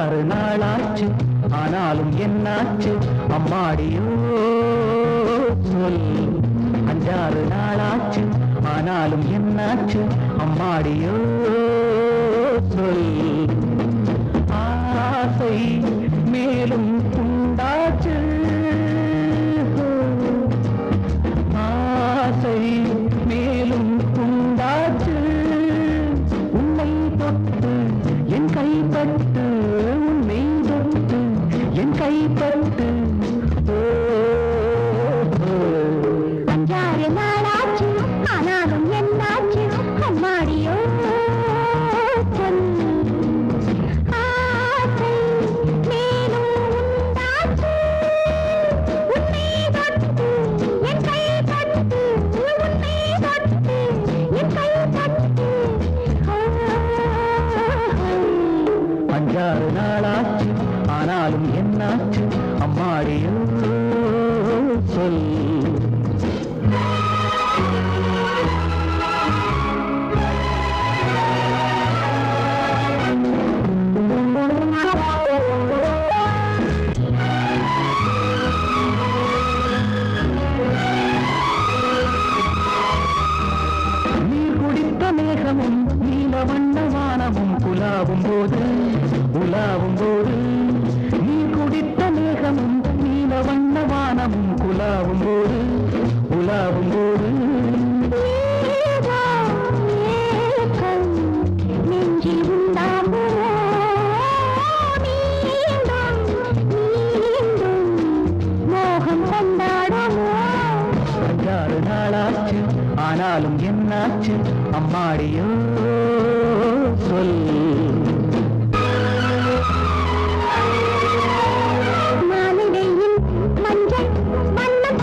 ஆறு நாளாச்சு ஆனாலும் என்னாச்சு? அம்மாடியோ சொல் அஞ்சாறு நாளாச்சு ஆனாலும் என்னாச்சு? அம்மாடியோ சொல். ஆசை மேலும் உண்டாச்சு. அஞ்சாறு நாளாச்சு ஆனாலும் என்னாச்சு? அம்மாடியோ சொல் நீர் மேகமும் நீல வண்ண வானமும் புலாவும் போது புலாவும் போது. நீ குடித்த மேகமும் நீல வண்ண வானமும் குலாவும் போது ஆனாலும் என்னாச்சு? அம்மாடியோ சொல். மாளிகையில் மஞ்சள் வண்ணம்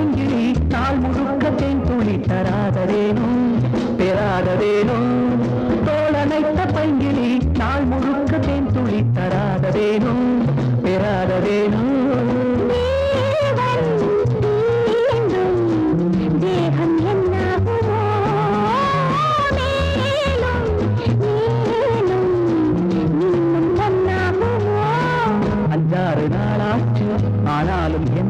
பரங்கினி நாள் முழுக்க தேன் துளி தராததேனோ பெறாததேனோ தோளனைத்த பைங்கினி நாள் முழுக்க தேன் துளி தராததேனோ பெறாததேனோ ஆனாலும் என்